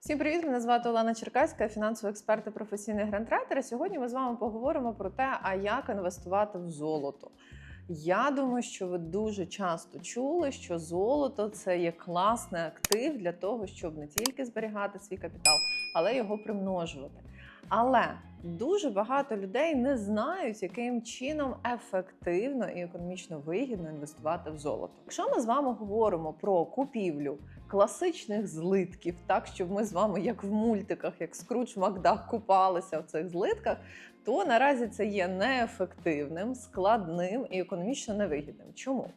Всім привіт! Мене звати Олена Черкаська, фінансовий експерт і професійний грантратор. Сьогодні ми з вами поговоримо про те, а як інвестувати в золото. Я думаю, що ви дуже часто чули, що золото це є класний актив для того, щоб не тільки зберігати свій капітал, але й його примножувати. Але дуже багато людей не знають, яким чином ефективно і економічно вигідно інвестувати в золото. Якщо ми з вами говоримо про купівлю класичних злитків, так щоб ми з вами, як в мультиках, як Скрудж Макдак, купалися в цих злитках, то наразі це є неефективним, складним і економічно невигідним. Чому?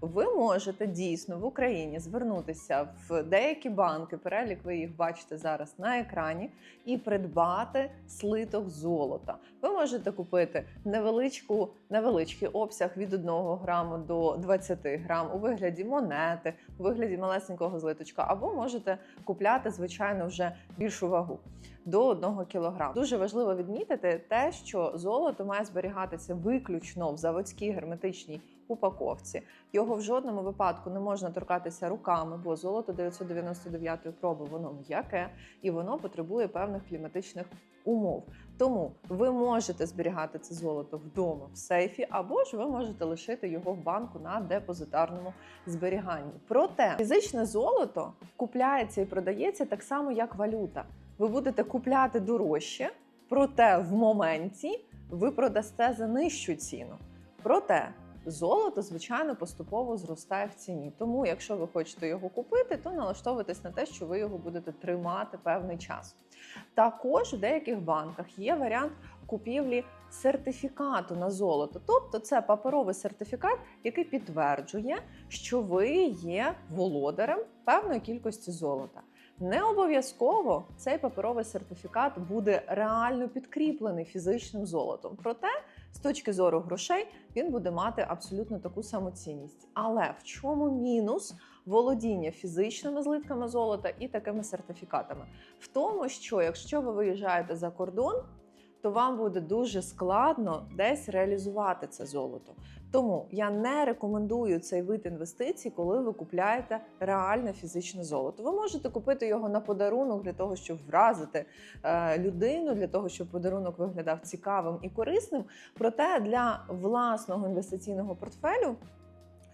Ви можете дійсно в Україні звернутися в деякі банки, перелік ви їх бачите зараз на екрані, і придбати слиток золота. Ви можете купити невеличку, невеличкий обсяг від 1 граму до 20 грам у вигляді монети, у вигляді малесенького злиточка, або можете купляти, звичайно, вже більшу вагу до 1 кг. Дуже важливо відмітити те, що золото має зберігатися виключно в заводській герметичній упаковці. Його в жодному випадку не можна торкатися руками, бо золото 999 проби воно м'яке і воно потребує певних кліматичних умов. Тому ви можете зберігати це золото вдома в сейфі, або ж ви можете лишити його в банку на депозитарному зберіганні. Проте фізичне золото купляється і продається так само, як валюта. Ви будете купляти дорожче, проте в моменті ви продасте за нижчу ціну. Проте золото, звичайно, поступово зростає в ціні. Тому, якщо ви хочете його купити, то налаштовуйтесь на те, що ви його будете тримати певний час. Також в деяких банках є варіант купівлі сертифікату на золото. Тобто це паперовий сертифікат, який підтверджує, що ви є володарем певної кількості золота. Не обов'язково цей паперовий сертифікат буде реально підкріплений фізичним золотом. Проте, з точки зору грошей, він буде мати абсолютно таку саму цінність. Але в чому мінус володіння фізичними злитками золота і такими сертифікатами? В тому, що якщо ви виїжджаєте за кордон, то вам буде дуже складно десь реалізувати це золото. Тому я не рекомендую цей вид інвестицій, коли ви купляєте реальне фізичне золото. Ви можете купити його на подарунок для того, щоб вразити е, людину, для того, щоб подарунок виглядав цікавим і корисним. Проте для власного інвестиційного портфелю.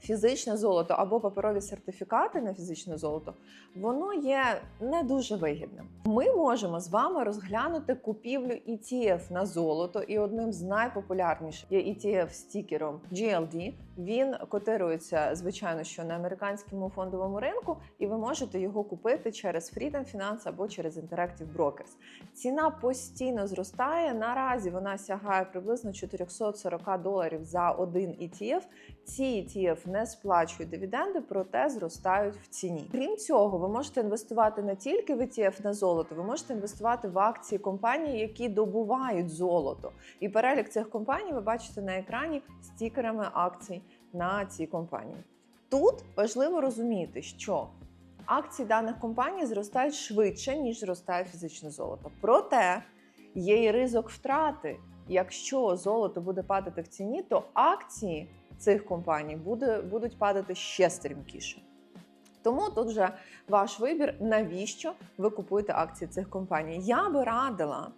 Фізичне золото або паперові сертифікати на фізичне золото, воно є не дуже вигідним. Ми можемо з вами розглянути купівлю ETF на золото, і одним з найпопулярніших є ETF стікером GLD. Він котирується, звичайно, що на американському фондовому ринку, і ви можете його купити через Freedom Finance або через Interactive Brokers. Ціна постійно зростає. Наразі вона сягає приблизно 440 доларів за один ETF. Ці ETF не сплачують дивіденди, проте зростають в ціні. Крім цього, ви можете інвестувати не тільки в ETF на золото, ви можете інвестувати в акції компаній, які добувають золото. І перелік цих компаній ви бачите на екрані стікерами акцій на ці компанії. Тут важливо розуміти, що акції даних компаній зростають швидше, ніж зростає фізичне золото. Проте є і ризик втрати. Якщо золото буде падати в ціні, то акції цих компаній буде, будуть падати ще стрімкіше. Тому тут вже ваш вибір, навіщо ви купуєте акції цих компаній. Я би радила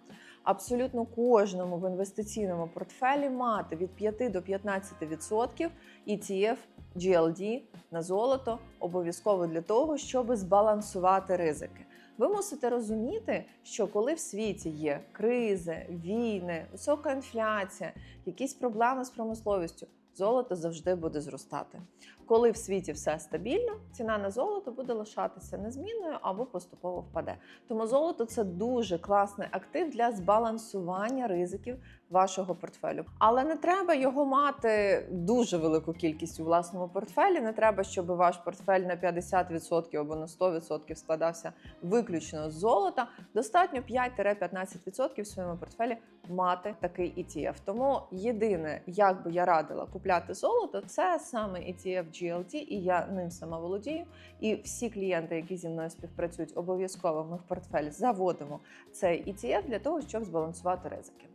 абсолютно кожному в інвестиційному портфелі мати від 5 до 15% ETF GLD на золото обов'язково для того, щоб збалансувати ризики. Ви мусите розуміти, що коли в світі є кризи, війни, висока інфляція, якісь проблеми з промисловістю, золото завжди буде зростати. Коли в світі все стабільно, ціна на золото буде лишатися незмінною або поступово впаде. Тому золото це дуже класний актив для збалансування ризиків вашого портфелю. Але не треба його мати дуже велику кількість у власному портфелі. Не треба, щоб ваш портфель на 50% або на 100% складався виключно з золота. Достатньо 5-15% в своєму портфелі мати такий ETF. Тому єдине, як би я радила купляти золото, це саме ETF GLT, і я ним сама володію. І всі клієнти, які зі мною співпрацюють, обов'язково ми в портфель заводимо цей ETF для того, щоб збалансувати ризики.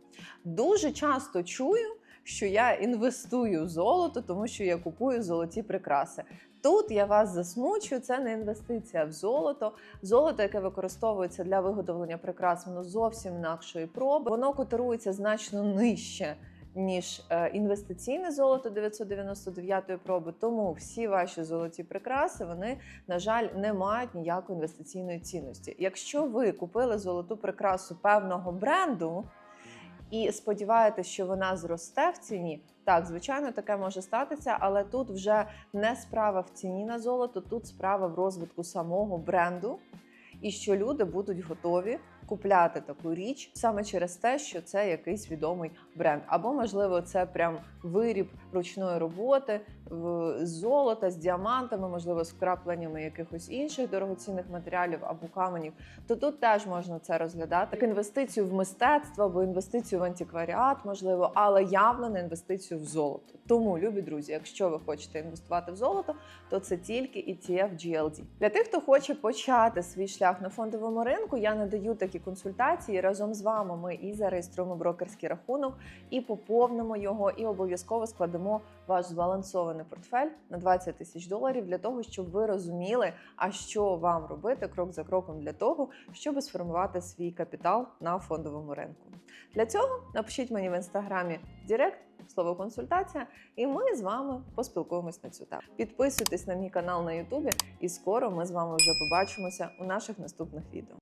Дуже часто чую, що я інвестую в золото, тому що я купую золоті прикраси. Тут я вас засмучую, це не інвестиція в золото. Золото, яке використовується для виготовлення прикрас, воно зовсім інакшої проби. Воно котирується значно нижче. Ніж е, інвестиційне золото 999 проби, тому всі ваші золоті прикраси вони, на жаль, не мають ніякої інвестиційної цінності. Якщо ви купили золоту прикрасу певного бренду і сподіваєтесь, що вона зросте в ціні, так звичайно, таке може статися, але тут вже не справа в ціні на золото, тут справа в розвитку самого бренду, і що люди будуть готові купляти таку річ саме через те, що це якийсь відомий бренд, або можливо, це прям виріб ручної роботи з золота з діамантами, можливо, з вкрапленнями якихось інших дорогоцінних матеріалів або каменів. То тут теж можна це розглядати як інвестицію в мистецтво або інвестицію в антикваріат, можливо, але явно не інвестицію в золото. Тому, любі друзі, якщо ви хочете інвестувати в золото, то це тільки ETF GLD. Для тих, хто хоче почати свій шлях на фондовому ринку, я надаю такі консультації. Разом з вами ми і зареєструємо брокерський рахунок, і поповнимо його, і обов'язково складемо ваш збалансований портфель на 20 тисяч доларів для того, щоб ви розуміли, а що вам робити крок за кроком для того, щоб сформувати свій капітал на фондовому ринку. Для цього напишіть мені в інстаграмі Директ. Слово консультація, і ми з вами поспілкуємось на цю тему. Підписуйтесь на мій канал на Ютубі, і скоро ми з вами вже побачимося у наших наступних відео.